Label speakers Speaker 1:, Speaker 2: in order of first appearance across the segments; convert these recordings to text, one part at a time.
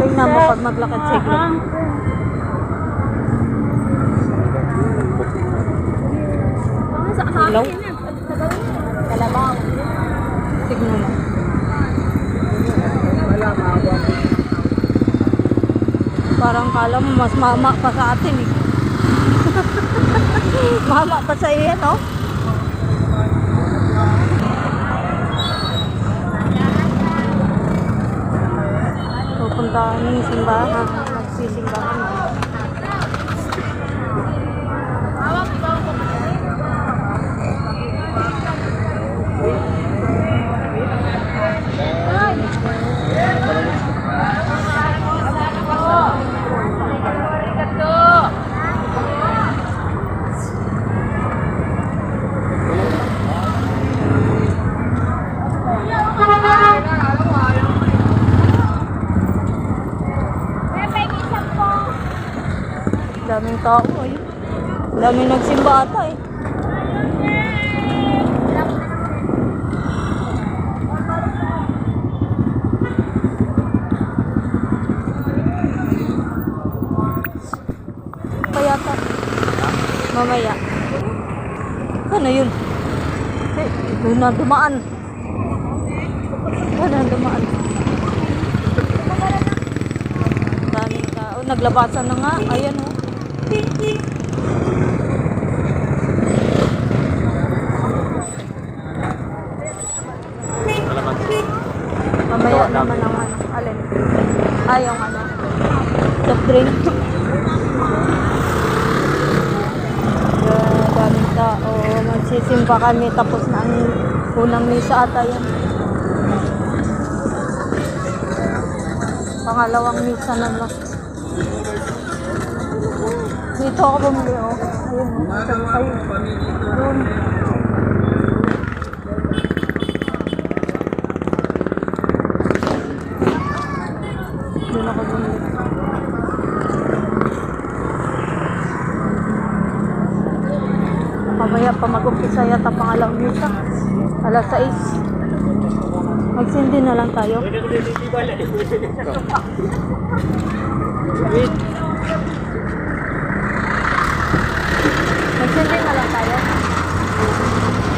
Speaker 1: Tingnan mo pag maglakad sa iglo. Ilaw?
Speaker 2: Kalabaw.
Speaker 1: Tignan mo. Parang kala mo mas mama pa sa atin eh. mama pa sa iyo, no? Pupuntahan yung simbahan. Magsisimbahan. Daming tao eh. Daming nagsimba ata eh. Kaya ta. Mamaya. Ano yun? Eh, doon na dumaan. Doon na dumaan. Daming tao. Naglabasan na nga. Ayan oh. Mamaya naman ang ano. Alin? Ay, yung ano. Soft drink. Grabe, daming tao. Magsisimba kami tapos na ang unang misa ata yan. Pangalawang misa na lang. Dito ako bumili, oh. Ayun, sabi kayo. Doon. Doon ako bumili. Mamaya pa mag-umpisa yata pangalawang misa. Alas 6. Magsindi na lang tayo. Magsindi na lang tayo.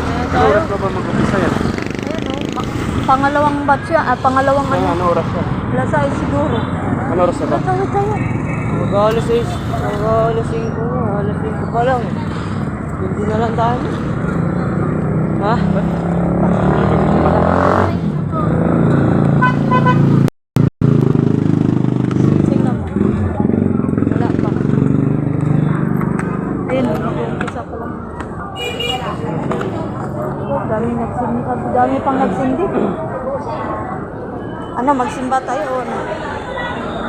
Speaker 1: Ayan tayo.
Speaker 3: Oras pa ba mag-umpisa yan?
Speaker 1: Ayan o. ma- Pangalawang batch yan. Ah, pangalawang
Speaker 3: Ano,
Speaker 1: ano.
Speaker 3: ano oras yan?
Speaker 1: Alas 6 siguro.
Speaker 3: Ano oras na ba?
Speaker 1: Alas tayo tayo.
Speaker 2: Mag-alas 6, mag-alas 5, alas 5 pa lang. Hindi na lang tayo. Ha?
Speaker 1: Tingnan mo. Wala pa. Ayun, mag-umpisa pa lang. Dami nagsindi. Dami pang nagsindi. Ano, magsimba tayo o ano?